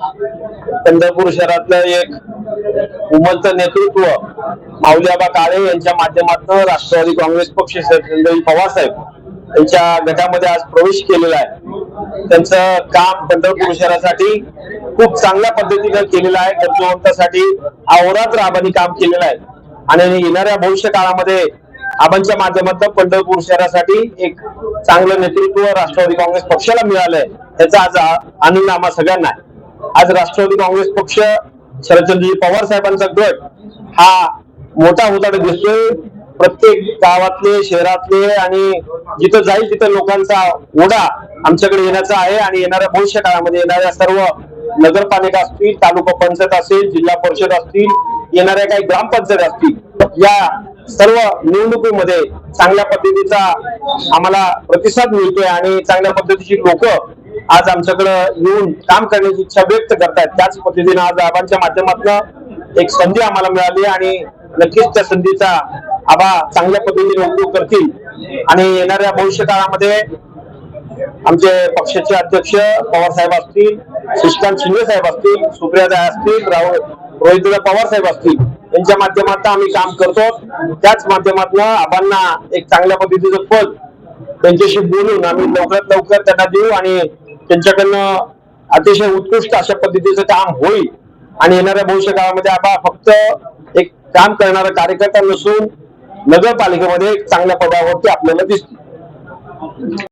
पंढरपूर शहरातलं एक उमलतं नेतृत्व माऊलीआबा काळे यांच्या माध्यमातून राष्ट्रवादी काँग्रेस पक्ष संजय पवार साहेब यांच्या गटामध्ये आज प्रवेश केलेला आहे. त्यांचं काम पंढरपूर शहरासाठी खूप चांगल्या पद्धतीनं केलेलं आहे. गरजवंतासाठी अहोरात्र आबांनी काम केलेलं आहे. आणि येणाऱ्या भविष्य काळामध्ये आबांच्या माध्यमातून पंढरपूर शहरासाठी एक चांगलं नेतृत्व राष्ट्रवादी काँग्रेस पक्षाला मिळालंय. त्याचा आज आनंद आम्हा सगळ्यांना आहे. आज राष्ट्रवादी काँग्रेस पक्ष शरदचंद्रजी पवार साहेबांचा गट हा मोठा होताना दिसतोय. प्रत्येक गावातले शहरातले आणि जिथं जाईल तिथं लोकांचा ओढा आमच्याकडे येण्याचा आहे आणि येणाऱ्या भविष्य काळामध्ये येणाऱ्या सर्व नगरपालिका असतील तालुका पंचायत असेल जिल्हा परिषद असतील येणाऱ्या काही ग्रामपंचायत असतील या सर्व निवडणुकीमध्ये चांगल्या पद्धतीचा आम्हाला प्रतिसाद मिळतोय आणि चांगल्या पद्धतीची लोक आज आमच्याकडे येऊन काम करण्याची इच्छा व्यक्त करतायत. त्याच पद्धतीने आज आबांच्या माध्यमातून एक संधी आम्हाला मिळाली आणि नक्कीच त्या संधीचा आबा चांगल्या पद्धतीने उपयोग करतील. आणि येणाऱ्या भविष्य काळामध्ये आमचे पक्षाचे अध्यक्ष पवार साहेब असतील शशिकांत शिंदे साहेब असतील सुप्रियादाय असतील राहुल रोहितदा पवार साहेब असतील यांच्या माध्यमातून आम्ही काम करतो. त्याच माध्यमातून आबांना एक चांगल्या पद्धतीचं पद त्यांच्याशी बोलून आम्ही लवकरात लवकर त्यांना देऊ आणि त्यांच्याकडनं अतिशय उत्कृष्ट अशा पद्धतीचं काम होईल. आणि येणाऱ्या भविष्य काळामध्ये आबा फक्त एक काम करणारा कार्यकर्ता नसून नगरपालिकेमध्ये एक चांगल्या पदावरती आपल्याला दिसतो